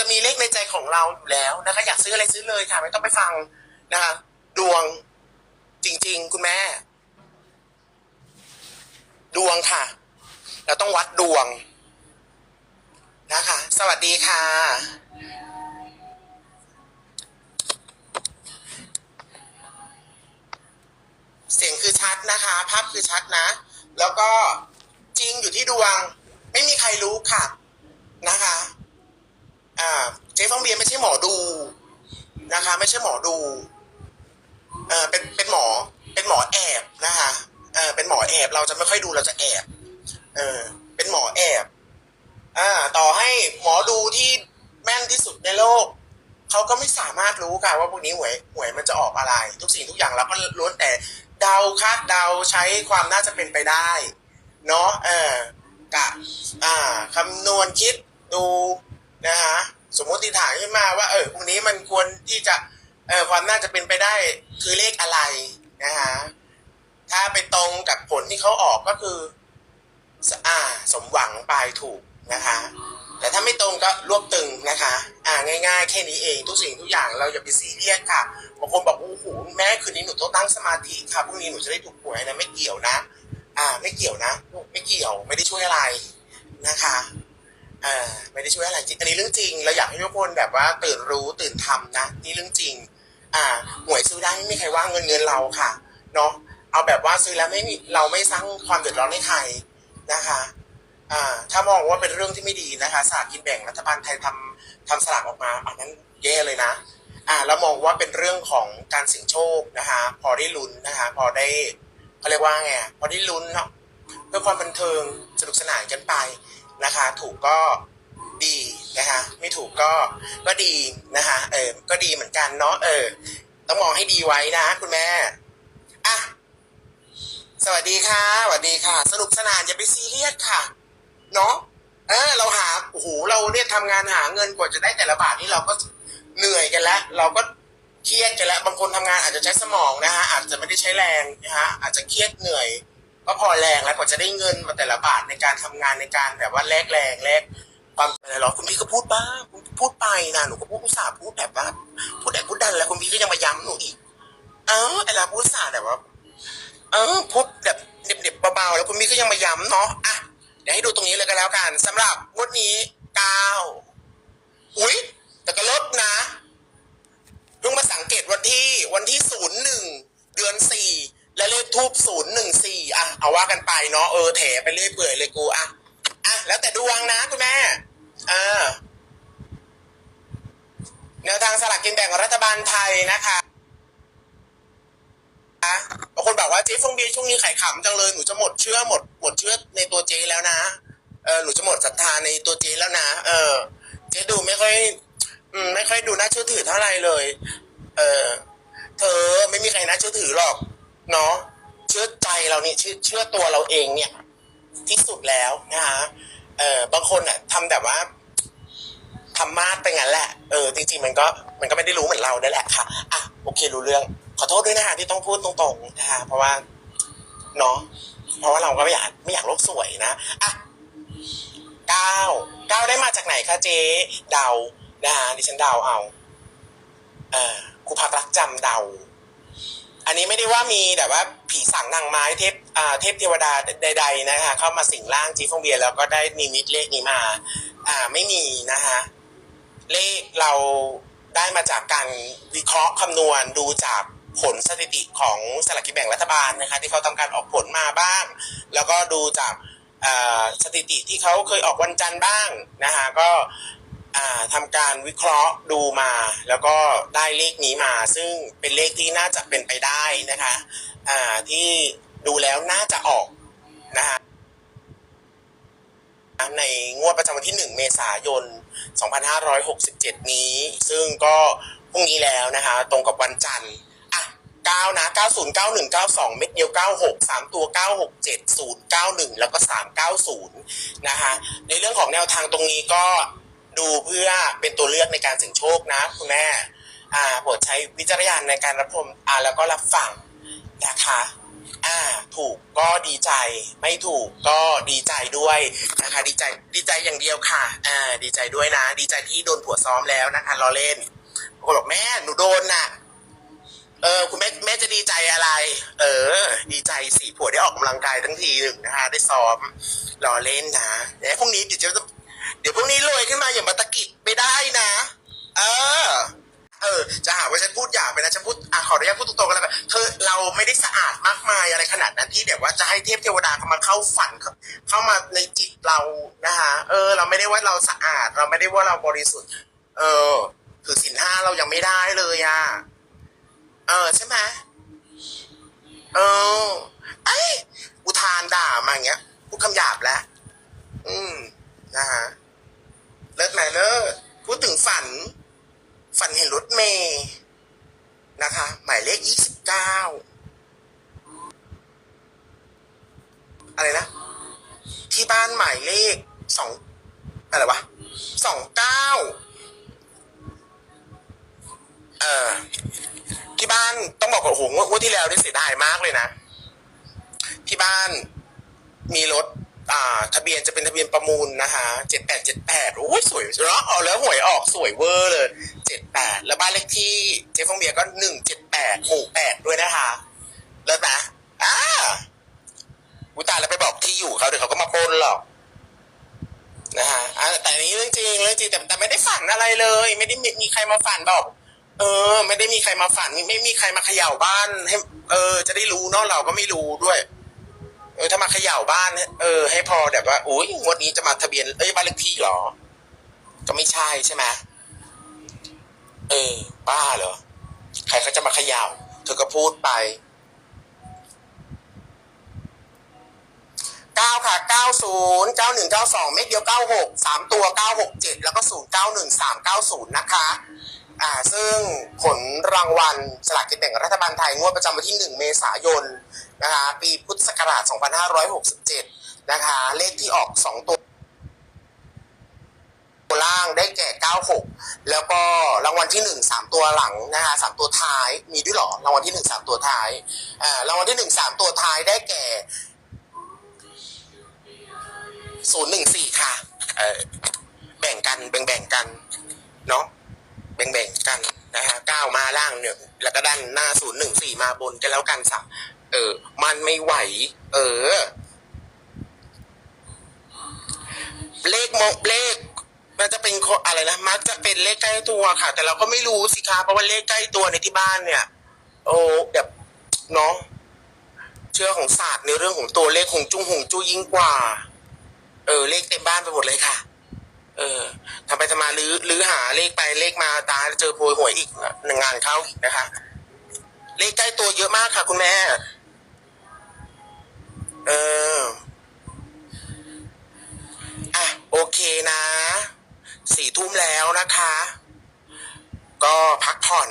จะมีเลขในใจของเราอยู่แล้วนะคะ อยากซื้ออะไรซื้อเลยค่ะ ไม่ต้องไปฟังนะคะ ดวงจริง ๆ คุณแม่ ดวงค่ะ เราต้องวัดดวงนะคะ สวัสดีค่ะ เสียงคือชัดนะคะ ภาพคือชัดนะ แล้วก็จริงอยู่ที่ดวง ไม่มีใครรู้ค่ะนะคะ อ่า เจ๊ฟองเบียร์ไม่ใช่หมอดูนะคะ ไม่ใช่หมอดูเออเป็นเป็นหมอ เป็นหมอแอบนะคะเออเป็นหมอแอบเราจะไม่ค่อยดูเราจะแอบเออเป็นหมอแอบอ่าต่อให้หมอดูที่แม่นที่สุดในโลกเขาก็ไม่สามารถรู้ค่ะว่าพวกนี้หวยหวยมันจะออกอะไร ทุกสิ่งทุกอย่างเราก็ล้วนแต่เดาคาดเดาใช้ความน่าจะเป็นไปได้ เนาะเออกะอ่าคำนวณคิดดู นะฮะสมมติฐานขึ้นมาว่า เออพวกนี้มันควรที่จะเออความน่าจะเป็นไปได้คือเลขอะไรนะฮะถ้าไปตรงกับผลที่เขาออกก็คืออ่าสมหวังไปถูกนะคะ แต่ถ้าไม่ตรงก็รวบตึงนะคะ อ่าง่ายๆ แค่นี้เองทุกสิ่งทุกอย่างเราอย่าไปซีเรียสค่ะบางคนบอกโอ้โหแม่คืนนี้หนูต้องตั้งสมาธิค่ะพรุ่งนี้หนูจะได้ถูกหวยนะไม่เกี่ยวนะ อ่า ไม่เกี่ยวนะ ไม่เกี่ยวไม่ได้ช่วยอะไรนะคะ ช่วยอะไรจริงอันนี้เรื่องจริงเราอยากให้ทุกคนแบบว่าตื่นรู้ตื่นทำนะ นี่เรื่องจริง อ่าหวยซื้อได้ไม่มีใครว่าเงินเงินเราค่ะเนาะเอาแบบว่าซื้อแล้วไม่มีเราไม่สร้างความเดือดร้อนให้ใครนะคะ อ่า ถ้ามองว่าเป็นเรื่องที่ไม่ดีนะคะสลากกินแบ่งรัฐบาลไทยทำทำสลากออกมาอันนั้นแย่เลยนะ อ่าแล้วมองว่าเป็นเรื่องของการเสี่ยงโชคนะคะ พอได้ลุ้นนะคะ พอได้เขาเรียกว่าไงพอได้ลุ้นเนาะเพื่อความบันเทิงสนุกสนานกันไปนะคะ ถูกก็ ดีนะคะ ไม่ถูกก็ก็ดีนะคะ เออ ก็ดีเหมือนกันเนาะเออ ต้องมองให้ดีไว้นะคุณแม่อะสวัสดีค่ะสวัสดีค่ะ สนุกสนานอย่าไปซีเรียสค่ะ เนาะเออเราหาโอ้โหเราเนี่ยทำงานหาเงินกว่าจะได้แต่ละบาทนี่เราก็เหนื่อยกันแล้ว เราก็เครียดกันแล้วบางคนทำงานอาจจะใช้สมองนะฮะอาจจะไม่ได้ใช้แรงนะฮะอาจจะเครียดเหนื่อย ก็พอแรงแล้วกว่าจะได้เงินมาแต่ละบาทในการทำงานในการแบบว่าแลกแรงแลก ความอะไรหรอคุณพี่ก็พูดบ้างคุณพูดไปนะหนูก็พูดอุตส่าพูดแบบว่าพูดแต่พูดดันแล้วคุณพี่ก็ยังมาย้ำหนูอีก เออไอเราพูดอุตส่าแบบว่า เออพูดแบบเด็บๆเบาๆแล้วคุณพี่ก็ยังมาย้ำเนาะอะเดี๋ยวให้ดูตรงนี้เลยก็แล้วกันสำหรับงวดนี้เก้าอุ๊ยแต่ก็ลดนะเพิ่งมาสังเกตวันที่วันที่ศูนย์หนึ่งเดือนสี่และเลขทูบศูนย์หนึ่งสี่อะเอาว่ากันไปเนาะเออแถไปเรื่อยเปื่อยเลยกูอะอะแล้วแต่ดวงนะคุณแม่ ออแนวทางสลากกินแบ่งรัฐบาลไทยนะคะบางคนบอกว่าเจ๊ฟงเบียช่วงนี้ขายขำจังเลย หนูจะหมดเชื่อหมดหมดเชื่อในตัวเจ๊แล้วนะ เออหนูจะหมดศรัทธาในตัวเจ๊แล้วนะ เออ เจ๊ดูไม่ค่อยอืมไม่ค่อยดูน่าเชื่อถือเท่าไหร่เลย เออ เธอไม่มีใครน่าเชื่อถือหรอก เนาะ เชื่อใจเรานี่เชื่อเชื่อตัวเราเองเนี่ย ที่สุดแล้วนะคะ เออบางคนอะทำแบบว่า ทำมาดไปงั้นแหละ เออ จริงๆ มันก็ มันก็ไม่ได้รู้เหมือนเราได้แหละค่ะ อะ โอเครู้เรื่อง ขอโทษด้วยนะคะที่ต้องพูดตรงๆนะคะเพราะว่า เนาะ เพราะว่าเราก็ไม่อยาก ไม่อยากโลกสวยนะ อะเก้าเก้าได้มาจากไหนคะเจ๊ เดานะคะดิฉันเดาเอา เอ่อครูพักรักจำเดา อันนี้ไม่ได้ว่ามีแบบว่าผีสางนางไม้เทพอ่าเทพเทวดาใด ๆ นะคะ เข้ามาสิงร่างจีฟงเบียร์แล้วก็ได้นิมิตเลขนี้มา อ่า ไม่มีนะคะ เลขเราได้มาจากการวิเคราะห์คำนวณดูจากผลสถิติของสลากกินแบ่งรัฐบาลนะคะที่เขาทำการออกผลมาบ้าง แล้วก็ดูจากสถิติที่เขาเคยออกวันจันทร์บ้างนะคะก็อ่าทำการวิเคราะห์ดูมา แล้วก็ได้เลขนี้มา ซึ่งเป็นเลขที่น่าจะเป็นไปได้นะคะที่ดูแล้วน่าจะออกนะคะ ในงวดประจำวันที่ 1 เมษายน 2567 นี้ ซึ่งก็พรุ่งนี้แล้วนะคะ ตรงกับวันจันทร์อะ9นะ 90 91 92 เม็ดเดียว 96 3 ตัว 967 0 91 แล้วก็ 390 นะคะในเรื่องของแนวทางตรงนี้ก็ดูเพื่อเป็นตัวเลือกในการเสี่ยงโชคนะคุณแม่อ่าโปรดใช้วิจารณญาณในการรับชมอ่าแล้วก็รับฟังนะคะ อ่าถูกก็ดีใจ ไม่ถูกก็ดีใจด้วยนะคะ ดีใจดีใจอย่างเดียวค่ะอ่าดีใจด้วยนะ ดีใจที่โดนผัวซ้อมแล้วนะคะรอเล่นบางคนบอกแม่หนูโดนน่ะ เออคุณแม่แม่จะดีใจอะไร เออ ดีใจสิผัวได้ออกกำลังกายทั้งทีหนึ่งนะคะ ได้ซ้อมรอเล่นนะเดี๋ยวพรุ่งนี้เดี๋ยวจะเดี๋ยวพรุ่งนี้รวยขึ้นมาอย่ามาตะกิดไม่ได้นะ เออ เออจะหาว่าฉันพูดหยาบไปนะฉันพูดอะขออนุญาตพูดตรงๆกันแล้วกันเธอเราไม่ได้สะอาดมากมายอะไรขนาดนั้นที่แบบว่าจะให้เทพเทวดาเข้ามาเข้าฝันเข้าเข้ามาในจิตเรานะคะเออ เราไม่ได้ว่าเราสะอาด เราไม่ได้ว่าเราบริสุทธิ์ เออคือสินห้าเรายังไม่ได้เลยอะเออใช่ไหมเออไอ้ยอุทานด่ามาอย่างเงี้ยพูดคำหยาบแล้ว อืมนะฮะเลิศไหมเลิศพูดถึงฝัน ฝันเห็นรถเมย์นะคะ หมายเลขยี่สิบเก้าอะไรนะ ที่บ้านหมายเลขสองอะไรวะสองเก้าเออที่บ้านต้องบอกว่าโอ้โหงวดงวดที่แล้วนี่เสียดายมากเลยนะ ที่บ้านมีรถอ่า ทะเบียนจะเป็นทะเบียนประมูลนะคะเจ็ดแปดเจ็ดแปดโอ้ยสวยเนาะเอาแล้วหวยออกสวยเวอร์เลย เจ็ดแปดแล้วบ้านเลขที่เจ๊ฟองเบียร์ก็หนึ่งเจ็ดแปดหมู่แปดด้วยนะคะเลิศนะอ่าอุยตายแล้วไปบอกที่อยู่เขาเดี๋ยวเขาก็มาปล้นหรอกนะฮะอ่าแต่อันนี้เรื่องจริงเรื่องจริงแต่แต่ไม่ได้ฝันอะไรเลย ไม่ได้มีมีใครมาฝันบอก เออ ไม่ได้มีใครมาฝันไม่มีใครมาเขย่าบ้านให้เออ จะได้รู้เนาะเราก็ไม่รู้ด้วย เออถ้ามาเขย่าบ้านเออให้พอแบบว่าอุ้ยงวดนี้จะมาทะเบียนเอ้ยบ้านเลขที่เหรอ ก็ไม่ใช่ใช่ไหม บ้าเหรอ ใครเขาจะมาเขย่า เธอก็พูดไปเก้าค่ะเก้าศูนย์เก้าหนึ่งเก้าสองเม็ดเดียวเก้าหกสามตัวเก้าหกเจ็ดแล้วก็ศูนย์เก้าหนึ่งสามเก้าศูนย์นะคะ อ่า ซึ่งผลรางวัลสลากกินแบ่งรัฐบาลไทยงวดประจำวันที่1เมษายนนะคะ ปีพุทธศักราช2567นห้าร้อยหกสิบเจ็ดนะคะ เลขที่ออก2ตัว ล่างได้แก่ 96 แล้วก็รางวัลที่ 1 3 ตัวหลังนะคะ3ตัวท้ายมีด้วยเหรอรางวัลที่ 1 3 ตัวท้ายอ่ารางวัลที่ 1 3 ตัวท้ายได้แก่ 014 ค่ะเออแบ่งกันแบ่งแบ่งกันเนาะแบ่งๆกันนะฮะเก้ามาล่างเนี่ยแล้วก็ด้านหน้าศูนย์หนึ่งสี่มาบนกันแล้วกันสักเออ มันไม่ไหว เออเลขโมเลข มันจะเป็นอะไรนะมักจะเป็นเลขใกล้ตัวค่ะ แต่เราก็ไม่รู้สิคะเพราะว่าเลขใกล้ตัวในที่บ้านเนี่ย โอ้แบบเนาะเชื่อของศาสตร์ในเรื่องของตัวเลขของจุ้งหงจุ้ยยิ่งกว่า เออ เลขเต็มบ้านไปหมดเลยค่ะ เออทำไปทำมาลื้อลื้อหาเลขไปเลขมาตาเจอโพยหวยอีกหนึ่งงานเข้าอีกนะคะ เลขใกล้ตัวเยอะมากค่ะ คุณแม่ เออ อะ โอเคนะ สี่ทุ่มแล้วนะคะ ก็พักผ่อน